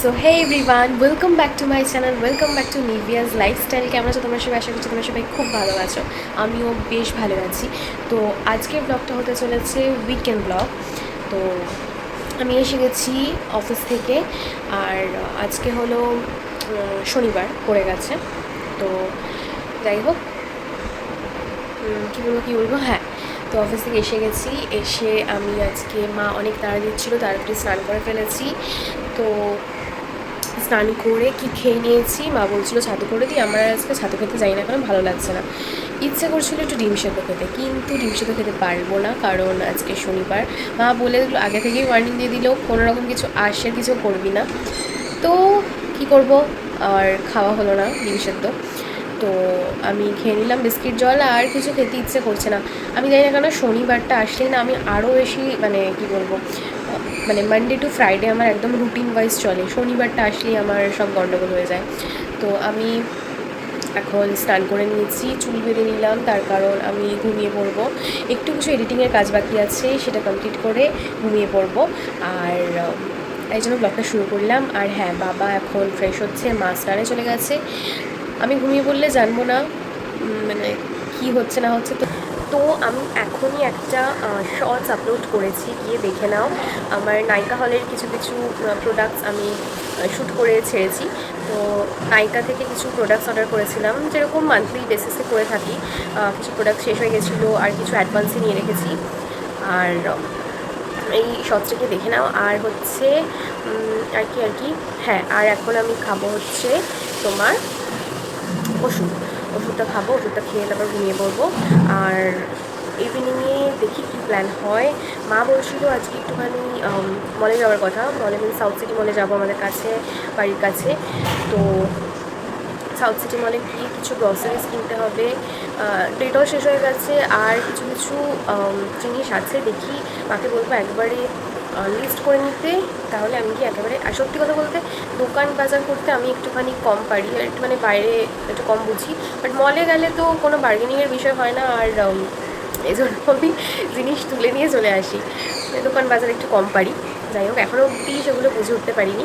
So hey everyone welcome back to my channel welcome back to নিভিয়াস lifestyle কেমন আছো তোমরা সবাই? আশা করছি তোমরা সবাই খুব ভালো আছো। আমিও বেশ ভালো আছি। তো আজকের ব্লগটা হতে চলেছে উইকেন্ড ব্লগ তো, আমি এসে গেছি অফিস থেকে, আর আজকে হলো শনিবার পড়ে গেছে। তো, যাই হোক কী বলব কী বলব? হ্যাঁ তো অফিস থেকে এসে গেছি। এসে আমি আজকে মা অনেক তাড়া দিচ্ছিল, তাড়াতাড়ি স্নান করে ফেলেছি। তো স্নান করে কি খেয়ে নিয়েছি, মা বলছিল ছাতু করে দিই, আমরা আজকে ছাতু খেতে যাই না কারণ ভালো লাগছে না। ইচ্ছে করছিল একটু ডিম সেদ্ধ খেতে, কিন্তু ডিম সেদ্ধ খেতে পারব না, কারণ আজকে শনিবার। মা বলে দিল, আগে থেকেই ওয়ার্নিং দিয়ে দিল, কোনো রকম কিছু আসে কিছু করবি না। তো কি করব? আর খাওয়া হলো না ডিম সেদ্ধ। তো আমি খেয়ে নিলাম বিস্কিট জল আর কিছু খেতে ইচ্ছে করছে না। আমি জানি না কেন শনিবারটা আসলেই না আমি আরও বেশি মানে কি বলব মানে মানডে টু ফ্রাইডে আমার একদম রুটিন ওয়াইজ চলে। শনিবারটা আসলেই আমার সব গণ্ডগোল হয়ে যায়। তো আমি এখন স্নান করে নিয়েছি, চুল বেঁধে নিলাম, তার কারণ আমি ঘুমিয়ে পড়ব। একটু কিছু এডিটিংয়ের কাজ বাকি আছে, সেটা কমপ্লিট করে ঘুমিয়ে পড়ব। আর এই জন্য ব্লগটা শুরু করলাম। আর হ্যাঁ বাবা এখন ফ্রেশ হচ্ছে, মা স্নানে চলে গেছে। আমি ঘুমিয়ে পড়লে জানব না মানে কি হচ্ছে না হচ্ছে। তো তো আমি এখনই একটা শর্টস আপলোড করেছি, গিয়ে দেখে নাও। আমার নায়িকা হলের কিছু কিছু প্রোডাক্টস আমি শ্যুট করে ছেড়েছি। তো নায়িকা থেকে কিছু প্রোডাক্টস অর্ডার করেছিলাম। যেরকম মান্থলি বেসিসে করে থাকি কিছু প্রোডাক্ট শেষ হয়ে গেছিল, আর কিছু অ্যাডভান্সে নিয়ে রেখেছি। আর এই শর্টসটাকে দেখে নাও। আর হচ্ছে আর কি আর কি? হ্যাঁ আর এখন আমি খাব হচ্ছে তোমার ওষুধ, ওষুধটা খাব, ওষুধটা খেয়ে তারপর ঘুমিয়ে পড়ব। আর ইভিনিংয়ে দেখি কী প্ল্যান হয়। মা বলছিল আজকে একটুখানি মলে যাওয়ার কথা। মলে মিন সাউথ সিটি মলে যাব আমাদের কাছে, বাড়ির কাছে। তো সাউথ সিটি মলে গিয়ে কিছু গ্রসারিজ কিনতে হবে। ডেটও শেষ হয়ে গেছে। আর কিছু কিছু জিনিস আছে। দেখি মাকে বলব একবারে লিস্ট করে নিতে। তাহলে আমি কি একেবারে, আর সত্যি কথা বলতে দোকান বাজার করতে আমি একটুখানি কম পারি, আর একটু মানে বাইরে একটু কম বুঝি। বাট মলে গেলে তো কোনো বার্গেনিংয়ের বিষয় হয় না, আর এই জন্য আমি জিনিস তুলে নিয়ে চলে আসি। মানে দোকান বাজার একটু কম পারি। যাই হোক এখনও অব্দি সেগুলো বুঝে উঠতে পারিনি।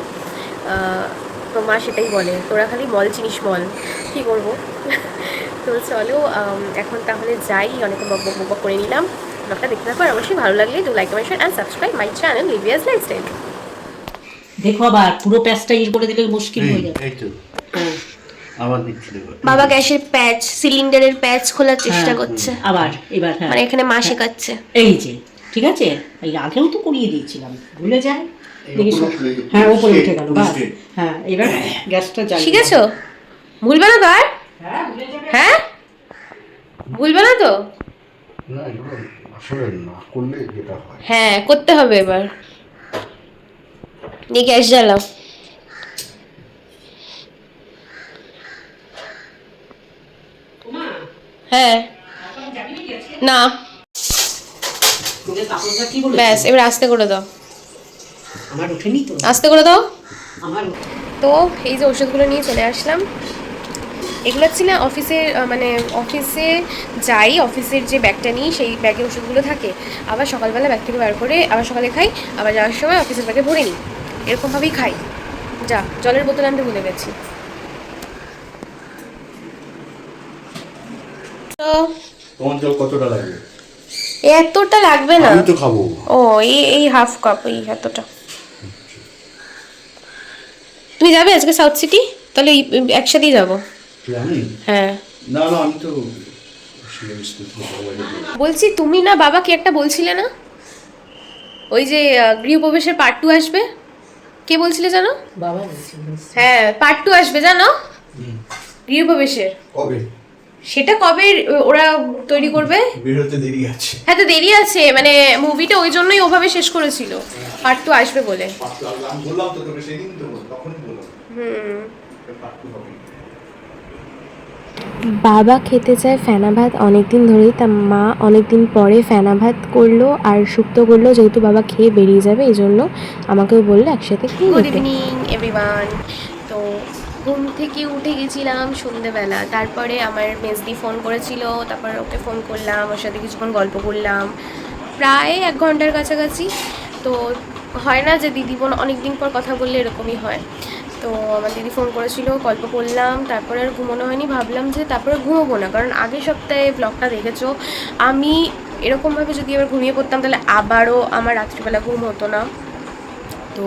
তো মা সেটাই বলে, তোরা খালি মল চিনিস মল কী করব? তো চলো এখন তাহলে যাই অনেক বক বক বক করে নিলাম। ব্লগটা দেখতে থাকো, আর অবশ্যই ভালো লাগলে do like comment and subscribe my channel লিভিয়াস lifestyle দেখো আবার পুরো প্যাচটা ইয়ে করে দিলে মুশকিল হয়ে যাবে। এই তো। হ্যাঁ, আবার দিচ্ছি দেখো। বাবা গ্যাসের প্যাচ সিলিন্ডারের প্যাচ খোলার চেষ্টা হ্যাঁ, করছে। আবার এবার হ্যাঁ। মানে এখানে মা শেখাচ্ছে। এই যে ঠিক আছে? এই আগেও তো করিয়ে দিয়েছিলাম। ভুলে যায় দেখি উপরে উঠে হ্যাঁ গেল বাস। হ্যাঁ এবার গ্যাসটা জ্বালিয়ে শিখেছো ভুলবে না তো আর হ্যাঁ ভুলে হ্যাঁ? ভুলবে না তো? হয়। হ্যাঁ করতে হবে এবার। দিয়ে গ্যাস জ্বালাও হ্যাঁ? না? ব্যাস এবার আস্তে করে দাও। আস্তে করে দাও। তো এই যে ওষুধগুলো নিয়ে চলে আসলাম। এগুলো হচ্ছে না অফিসের মানে অফিসে যাই অফিসের যে ব্যাগটা নিই সেই ব্যাগে ওষুধগুলো থাকে। আবার সকালবেলা ব্যাগ থেকে বার করে আবার সকালে খাই আবার যাওয়ার সময় অফিসের ব্যাগে ভরে নিই। এরকমভাবেই খাই। যা জলের বোতল আনতে ভুলে গেছি। তো তোমার জল কতটা লাগবে? এতটা লাগবে না। আমি তো খাব। ও এই এই হাফ কাপ এই এতটা। তুমি যাবে আজকে সাউথ সিটি? তাহলে একসাথেই যাব। হ্যাঁ। না না আমি তো বলছি তুমি না বাবা কি একটা বলছিলে না? ওই যে গৃহপ্রবেশের পার্ট টু আসবে? কে বলছিলে জানো? বাবা হ্যাঁ পার্ট টু আসবে জানো? গৃহপ্রবেশের। কবে? সেটা কবে ওরা তৈরি করবে? বেরোতে দেরি আছে। হ্যাঁ তো দেরি আছে মানে মুভিটা ওই জন্যই ওভাবে শেষ করেছিল। পার্ট টু আসবে বলে। বললাম তো তোকে সেদিন তো তখনই বললাম। হুম। বাবা খেতে চায় ফেনা ভাত। অনেক দিন ধরেই তা মা অনেক দিন পরে ফেনা ভাত করল আর শুক্তো করল যেহেতু বাবা খেয়ে বেরিয়ে যাবে এই জন্য আমাকেও বলল একসাথে খেয়ে গুড ইভিনিং এভরিওয়ান তো ঘুম থেকে উঠে গেছিলাম সন্ধেবেলা। তারপরে আমার মেজদি ফোন করেছিল তারপর ওকে ফোন করলাম ওর সাথে কিছুক্ষণ গল্প করলাম। প্রায় এক ঘণ্টার কাছাকাছি। তো হয় না যে দিদি বোন অনেক দিন পর কথা বললে এরকমই হয়। তো আমার দিদি ফোন করেছিল, গল্প করলাম, তারপরে আর ঘুমানো হয়নি, ভাবলাম যে তারপরে ঘুমোবো না, কারণ আগের সপ্তাহে ব্লগটা দেখেছ। আমি এরকমভাবে যদি এবার ঘুমিয়ে পড়তাম, তাহলে আবারও আমার রাত্রিবেলা ঘুম হতো না। তো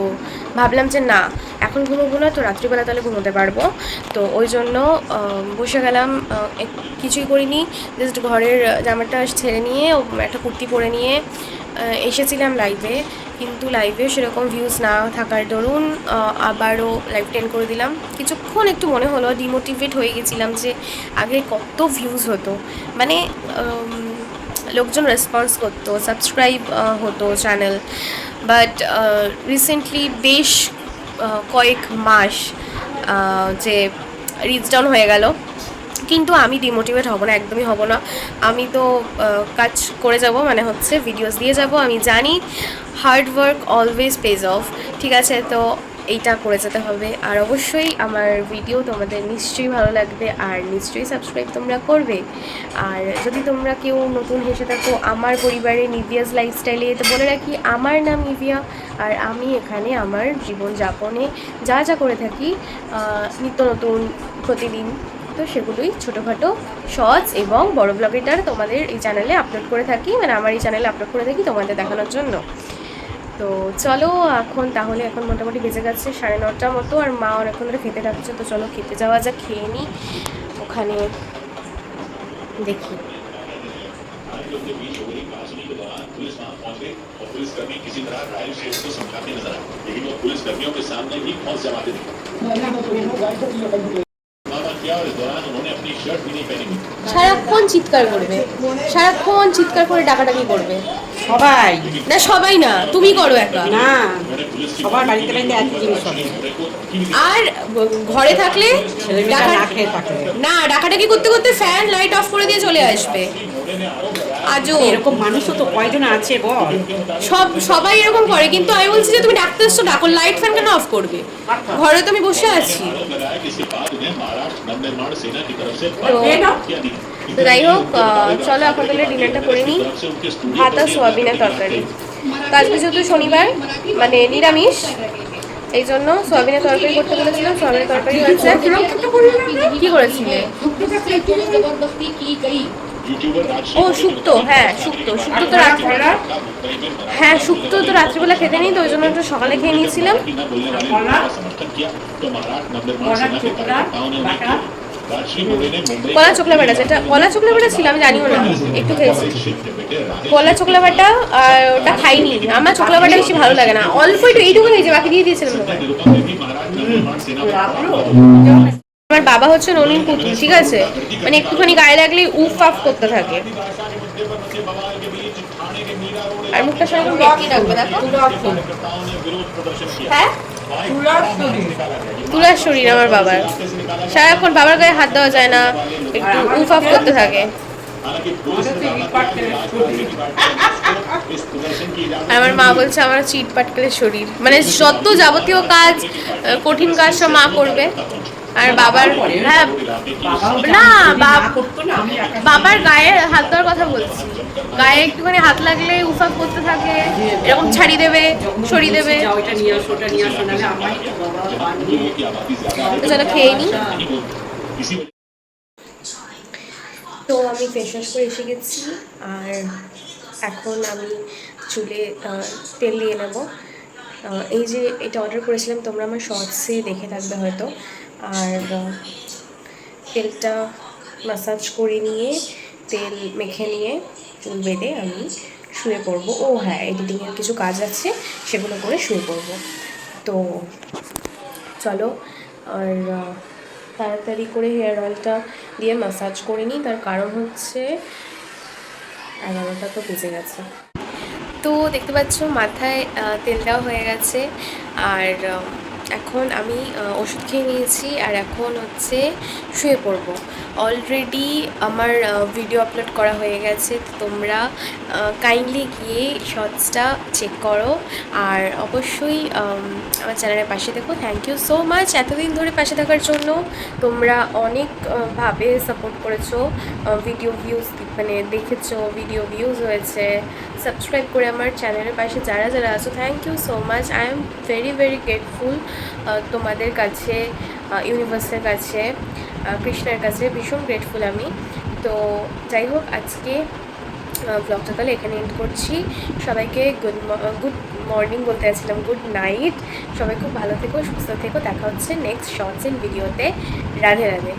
ভাবলাম যে না, এখন ঘুমোবো না, তো রাত্রিবেলা তাহলে ঘুমোতে পারব। তো ওই জন্য বসে গেলাম কিছুই করিনি জাস্ট ঘরের জামাটা ছেড়ে নিয়ে একটা কুর্তি পরে নিয়ে এসেছিলাম লাইভে কিন্তু লাইভে সেরকম ভিউজ না থাকার দরুন আবারও লাইভ টেন করে দিলাম। কিছুক্ষণ একটু মনে হলো ডিমোটিভেট হয়ে গেছিলাম যে আগে কত ভিউজ হতো। মানে লোকজন রেসপন্স করতো সাবস্ক্রাইব হতো চ্যানেল বাট রিসেন্টলি বেশ কয়েক মাস যে রিচ ডাউন হয়ে গেল। কিন্তু আমি ডিমোটিভেট হব না, একদমই হব না। আমি তো কাজ করে যাব মানে হচ্ছে ভিডিওস দিয়ে যাব, আমি জানি hard work always pays off ঠিক আছে? তো এইটা করে যেতে হবে। আর অবশ্যই আমার ভিডিও তোমাদের নিশ্চয়ই ভালো লাগবে, আর নিশ্চয়ই সাবস্ক্রাইব তোমরা করবে। আর যদি তোমরা কেউ নতুন হেসে থাকো, আমার পরিবারে নিভিয়াস লাইফস্টাইলে তো বলে রাখি, আমার নাম নিভিয়া। আর আমি এখানে আমার জীবনযাপনে যা যা করে থাকি নিত্য নতুন প্রতিদিন। তো সেগুলোই ছোটোখাটো শর্টস এবং বড় ব্লগেটার তোমাদের এই চ্যানেলে আপলোড করে থাকি মানে আমার এই চ্যানেলে আপলোড করে থাকি তোমাদের দেখানোর জন্য তো চলো এখন তাহলে এখন মোটামুটি বেজে গেছে সাড়ে নটার মতো আর মা অনেকক্ষণ ধরে খেতে থাকছে তো চলো খেতে যাওয়া যাক খেয়ে নিই ওখানে দেখি पुलिसकर्मी किसी तरह राइल शेड को समझाते नजर आए लेकिन वो पुलिसकर्मियों के सामने ही फौज जमाते दिखे সারাক্ষণ চিৎকার করবে। সারাক্ষণ চিৎকার করে ডাকাডাকি করবে। সবাই। না সবাই না তুমি করো একা। না সবার বাড়িতে বাড়িতে এক জিনিস আর ঘরে থাকলে না ডাকাডাকি করতে করতে ফ্যান লাইট অফ করে দিয়ে চলে আসবে। আজও। এরকম মানুষও তো কয়জন আছে বল? সব সবাই এরকম করে কিন্তু আমি বলছি যে তুমি ডাক্তার এসছো ডাকো লাইট ফ্যান কেন অফ করবে? ঘরে তো আমি বসে আছি। যাই হোক চলো এখন তাহলে ডিনারটা করে নিই। ভাত আর সোয়াবিনের তরকারি। কালকে আজকে যেহেতু শনিবার মানে নিরামিষ এই জন্য সোয়াবিনের তরকারি করতে বলেছিলাম সোয়াবিনের তরকারি হয়েছে। কি করেছিলে? ও শুক্তো হ্যাঁ শুক্তো শুক্তো তো রাত্রিবেলা হ্যাঁ শুক্তো তো রাত্রিবেলা খেতে নিই, তো ওই জন্য একটু সকালে খেয়ে নিয়েছিলাম। কলা চকলা বাটা যেটা, কলা চকলা বাটা ছিল, আমি জানিও না, একটু খেয়েছি। কলা চোখলা বাটা, আর ওটা খাইনি, আমার চকলা বাটা বেশি ভালো লাগে না, অল্প একটু এইটুকু নিয়েছে, বাকি দিয়ে দিয়েছিলাম আমার বাবা হচ্ছে নলিন পুতুল, ঠিক আছে? মানে একটুখানি গায়ে লাগলেই উফ আফ করতে থাকে। আর মুখটা সেরকম বেঁকি রাখবে হ্যাঁ? তুলার শরীর আমার বাবার। সারাক্ষণ বাবার গায়ে হাত দেওয়া যায় না, একটু উফ আফ করতে থাকে। আমার মা বলছে আমার চিট পাটকেলের শরীর। মানে যত যাবতীয় কাজ কঠিন কাজ সব মা করবে। আর বাবার হ্যাঁ না বাব- বাবার গায়ে হাত দেওয়ার কথা বলছি। গায়ে একটুখানি হাত লাগলে উফাক করতে থাকে, এরকম ছাড়ি দেবে, সরিয়ে দেবে। চলো খেয়ে নিই তো আমি ফেস ওয়াশ করে এসে গেছি, আর এখন আমি চুলে তেল দিয়ে নেব। এই যে এটা অর্ডার করেছিলাম, তোমরা আমার শর্টসে দেখে থাকবে হয়তো। আর তেলটা মাসাজ করে নিয়ে, তেল মেখে নিয়ে, চুল বেঁধে আমি শুয়ে পড়ব। ও হ্যাঁ এডিটিংয়ের কিছু কাজ আছে, সেগুলো করে শুয়ে পড়ব। তো চলো, আর তাড়াতাড়ি করে হেয়ার অয়েলটা দিয়ে ম্যাসাজ করে নিই। তার কারণ হচ্ছে, এগারোটা তো বেজে গেছে। তো দেখতে পাচ্ছ, মাথায় তেল দেওয়া হয়ে গেছে। আর এখন আমি ওষুধ খেয়ে নিয়েছি আর এখন হচ্ছে শুয়ে পড়ব। অলরেডি আমার ভিডিও আপলোড করা হয়ে গেছে তোমরা কাইন্ডলি গিয়ে শর্টসটা চেক করো। আর অবশ্যই আমার চ্যানেলের পাশে দেখো থ্যাংক ইউ সো মাচ এতদিন ধরে পাশে থাকার জন্য তোমরা অনেক আহ, ভাবে সাপোর্ট করেছ। ভিডিও ভিউজ মানে দেখেছ ভিডিও ভিউজ হয়েছে। সাবস্ক্রাইব করে আমার চ্যানেলের পাশে যারা যারা আছো thank you so much I am very very grateful তোমাদের কাছে ইউনিভার্সের কাছে কৃষ্ণের কাছে ভীষণ গ্রেটফুল আমি। তো যাই হোক, আজকে ব্লগটা তাহলে এখানে এন্ড করছি। সবাইকে গুড গুড মর্নিং বলতে চাচ্ছিলাম গুড নাইট সবাই খুব ভালো থেকো, সুস্থ থেকো। দেখা হচ্ছে নেক্সট শর্টস ইন ভিডিওতে রাধে রাধে।